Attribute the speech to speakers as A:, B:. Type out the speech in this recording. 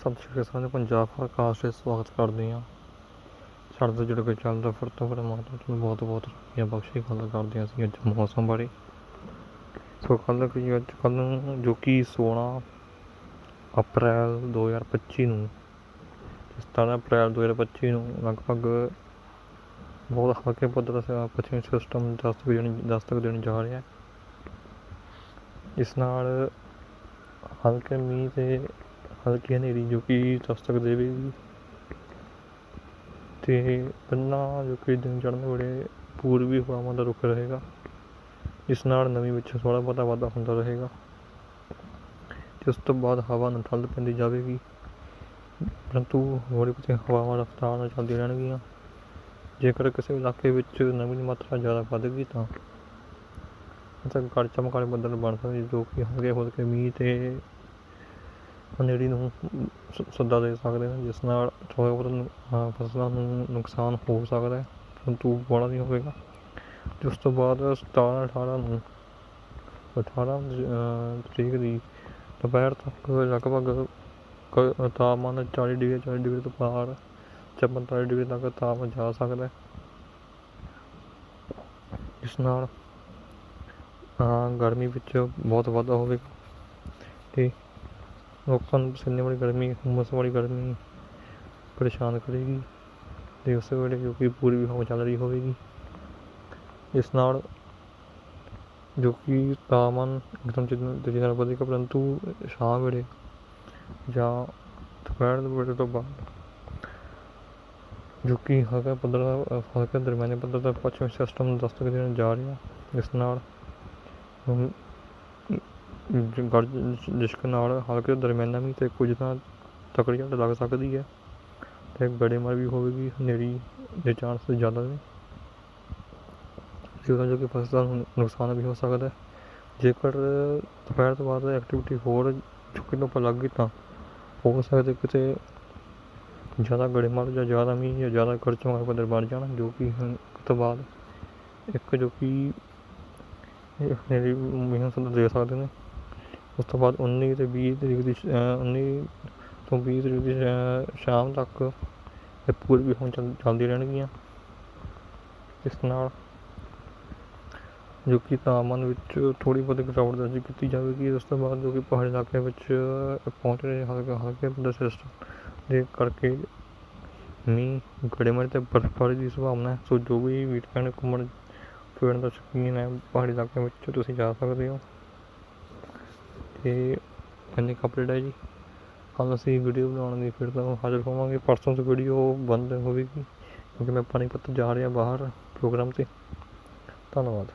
A: ਸਤਿ ਸ਼੍ਰੀ ਅਕਾਲ ਪੰਜਾਬ ਫਰਕਾਸਟ ਦੇ ਸਵਾਗਤ ਕਰਦੇ ਹਾਂ। ਸਾਡੇ ਤੋਂ ਜੁੜ ਕੇ ਚੱਲਦਾ ਫਿਰ ਤੋਂ ਪਰਮਾਤਮਾ ਤੁਹਾਨੂੰ ਬਹੁਤ ਬਹੁਤ ਰੁਪਈਆ ਬਖਸ਼ੇ ਗੱਲ ਕਰਦੇ ਹਾਂ ਅਸੀਂ ਅੱਜ ਮੌਸਮ ਬਾਰੇ। ਸੋ ਕੱਲ੍ਹ ਕਿ ਅੱਜ ਕੱਲ੍ਹ ਨੂੰ ਜੋ ਕਿ 16 ਅਪ੍ਰੈਲ 2025 ਨੂੰ 17 ਅਪ੍ਰੈਲ 2025 ਨੂੰ ਲਗਭਗ ਬਹੁਤ ਹਲਕੇ ਪੱਧਰ ਤੇ ਪੱਛਮੀ ਸਿਸਟਮ ਦਸਤਕ ਦੇਣ ਦਸਤਕ ਦੇਣ ਜਾ ਰਿਹਾ ਹੈ। ਇਸ ਨਾਲ ਹਲਕੇ ਮੀਂਹ ਤੇ ਹਲਕੀ ਹਨੇਰੀ ਜੋ ਕਿ ਦਸਤਕ ਦੇਵੇਗੀ ਅਤੇ ਪਹਿਲਾਂ ਜੋ ਕਿ ਦਿਨ ਚੜ੍ਹਨ ਵੇਲੇ ਪੂਰਬੀ ਹਵਾਵਾਂ ਦਾ ਰੁਖ ਰਹੇਗਾ, ਜਿਸ ਨਾਲ ਨਮੀ ਵਿੱਚ ਥੋੜ੍ਹਾ ਬਹੁਤਾ ਵਾਧਾ ਹੁੰਦਾ ਰਹੇਗਾ। ਅਤੇ ਉਸ ਤੋਂ ਬਾਅਦ ਹਵਾ ਨੂੰ ਠੰਡ ਪੈਂਦੀ ਜਾਵੇਗੀ। ਪਰੰਤੂ ਹੌਲੀ ਹੌਲੀ ਹਵਾਵਾਂ ਰਫਤਾਰ ਨਾਲ ਚੱਲਦੀਆਂ ਰਹਿਣਗੀਆਂ। ਜੇਕਰ ਕਿਸੇ ਇਲਾਕੇ ਵਿੱਚ ਨਮੀ ਦੀ ਮਾਤਰਾ ਜ਼ਿਆਦਾ ਵੱਧ ਗਈ ਤਾਂ ਤਾਂ ਕੜ ਚਮਕਾਲੇ ਬੱਦਲ ਬਣ ਸਕਦੇ ਜੋ ਕਿ ਹਲਕੇ ਹਲਕੇ ਮੀਂਹ ਅਤੇ ਹਨੇਰੀ ਨੂੰ ਸ- ਸੱਦਾ ਦੇ ਸਕਦੇ ਨੇ ਜਿਸ ਨਾਲ ਥੋੜ੍ਹਾ ਬਹੁਤ ਫਸਲਾਂ ਨੂੰ ਨੁਕਸਾਨ ਹੋ ਸਕਦਾ ਹੈ, ਪਰੰਤੂ ਬੜਾ ਨਹੀਂ ਹੋਵੇਗਾ। ਅਤੇ ਉਸ ਤੋਂ ਬਾਅਦ 17 18 ਨੂੰ 18 ਅਹ ਤਰੀਕ ਦੀ ਦੁਪਹਿਰ ਤੱਕ ਲਗਭਗ ਕ- ਤਾਪਮਾਨ 40 ਡਿਗਰੀ 40 ਡਿਗਰੀ ਤੋਂ ਪਾਰ ਜਾਂ 45 ਡਿਗਰੀ ਤੱਕ ਤਾਪਮਾਨ ਜਾ ਸਕਦਾ ਹੈ। ਇਸ ਨਾਲ ਗਰਮੀ ਵਿੱਚ ਬਹੁਤ ਵਾਧਾ ਹੋਵੇਗਾ। ਅਤੇ ਲੋਕਾਂ ਨੂੰ ਪਸੀਨੇ ਵਾਲੀ ਗਰਮੀ ਹੁਮਸ ਵਾਲੀ ਗਰਮੀ ਪਰੇਸ਼ਾਨ ਕਰੇਗੀ। ਅਤੇ ਉਸ ਵੇਲੇ ਜੋ ਕਿ ਪੂਰੀ ਹਵਾ ਚੱਲ ਰਹੀ ਹੋਵੇਗੀ। ਇਸ ਨਾਲ ਜੋ ਕਿ ਤਾਪਮਾਨ ਇੱਕਦਮ ਤੇਜ਼ੀ ਨਾਲ ਵਧੇਗਾ, ਪਰੰਤੂ ਸ਼ਾਮ ਵੇਲੇ ਜਾਂ ਦੁਪਹਿਰ ਦੇ ਵੇਲੇ ਤੋਂ ਬਾਅਦ ਜੋ ਕਿ ਹਲਕਾ ਪੱਧਰ ਹਲਕਾ ਦਰਮਿਆਨੇ ਪੱਧਰ ਦਾ ਪੱਛਮੀ ਸਿਸਟਮ ਦਸਤਕ ਦੇਣ ਜਾ ਰਿਹਾ। ਇਸ ਨਾਲ ਗਰਜ ਨਾਲ ਹਲਕੇ ਦਰਮਿਆਨਾ ਮੀਂਹ ਤੇ ਕੁਝ ਤਾਂ ਤਕੜੀ ਝੜ ਲੱਗ ਸਕਦੀ ਹੈ ਅਤੇ ਗੜੇਮਾਰ ਵੀ ਹੋਵੇਗੀ ਹਨੇਰੀ ਦੇ ਚਾਂਸ ਜ਼ਿਆਦਾ ਨੇ। ਜਿਸ ਨਾਲ ਜੋ ਕਿ ਫਸਲਾਂ ਨੂੰ ਨੁਕਸਾਨ ਵੀ ਹੋ ਸਕਦਾ ਹੈ। ਜੇਕਰ ਦੁਪਹਿਰ ਤੋਂ ਬਾਅਦ ਐਕਟੀਵਿਟੀ ਹੋਰ ਚੁੱਕੀ ਤੋਂ ਪਾ ਲੱਗ ਗਈ ਤਾਂ ਹੋ ਸਕਦਾ ਕਿਤੇ ਜ਼ਿਆਦਾ ਗੜੇਮਾਰ ਜਾਂ ਜ਼ਿਆਦਾ ਮੀਂਹ ਜਾਂ ਜ਼ਿਆਦਾ ਖਰਚਾ ਪੱਧਰ ਬਣ ਜਾਣ, ਜੋ ਕਿ ਤੋਂ ਬਾਅਦ ਇੱਕ ਜੋ ਕਿ ਹਨੇਰੀ ਮੀਂਹ ਨੂੰ ਦੇ ਸਕਦੇ ਨੇ। ਉਸ ਤੋਂ ਬਾਅਦ ਉੱਨੀ ਅਤੇ ਵੀਹ ਤਰੀਕ ਦੀ ਸ਼- ਅਹ 19 ਤੋਂ ਵੀਹ ਤਰੀਕ ਦੀ ਸ਼ਾ- ਸ਼ਾਮ ਤੱਕ ਇਹ ਪੂਰਬੀ ਹਵਾ ਚੱਲ, ਚੱਲਦੀ ਰਹਿਣਗੀਆਂ ਇਸ ਨਾਲ, ਜੋ ਕਿ ਤਾਪਮਾਨ ਵਿੱਚ ਥੋੜ੍ਹੀ ਬਹੁਤੀ ਗਿਰਾਵਟ ਦਰਜ ਕੀਤੀ ਜਾਵੇਗੀ। ਉਸ ਤੋਂ ਬਾਅਦ ਜੋ ਕਿ ਪਹਾੜੀ ਇਲਾਕੇ ਵਿੱਚ ਪਹੁੰਚ ਰਹੇ ਹਲਕੇ ਹਲਕੇ ਪੱਧਰ ਸਿਸਟਮ ਦੇ ਕਰਕੇ ਮੀਂਹ, ਗੜੇਮਾਰੀ ਤੇ ਬਰਫ਼ਬਾਰੀ ਦੀ ਸੰਭਾਵਨਾ ਹੈ। ਸੋ ਜੋ ਵੀ ਵੀਕਐਂਡ ਘੁੰਮਣ ਫਿਰਨ ਦਾ ਸ਼ੌਕੀਨ ਹੈ ਪਹਾੜੀ ਇਲਾਕਿਆਂ ਵਿੱਚ, ਤੁਸੀਂ ਜਾ ਸਕਦੇ ਹੋ। ਤੇ ਇੰਨੇ ਅਪਡੇਟ ਹੈ ਜੀ। ਕੱਲ੍ਹ ਅਸੀਂ ਵੀਡੀਓ ਬਣਾਉਣ ਦੀ ਫਿਰ ਤੋਂ ਹਾਜ਼ਰ ਹੋਵਾਂਗੇ। ਪਰਸੋਂ ਤੋਂ ਵੀਡੀਓ ਬੰਦ ਹੋਵੇਗੀ, ਕਿਉਂਕਿ ਮੈਂ ਪਾਣੀਪਤ ਜਾ ਰਿਹਾ ਬਾਹਰ ਪ੍ਰੋਗਰਾਮ 'ਤੇ। ਧੰਨਵਾਦ।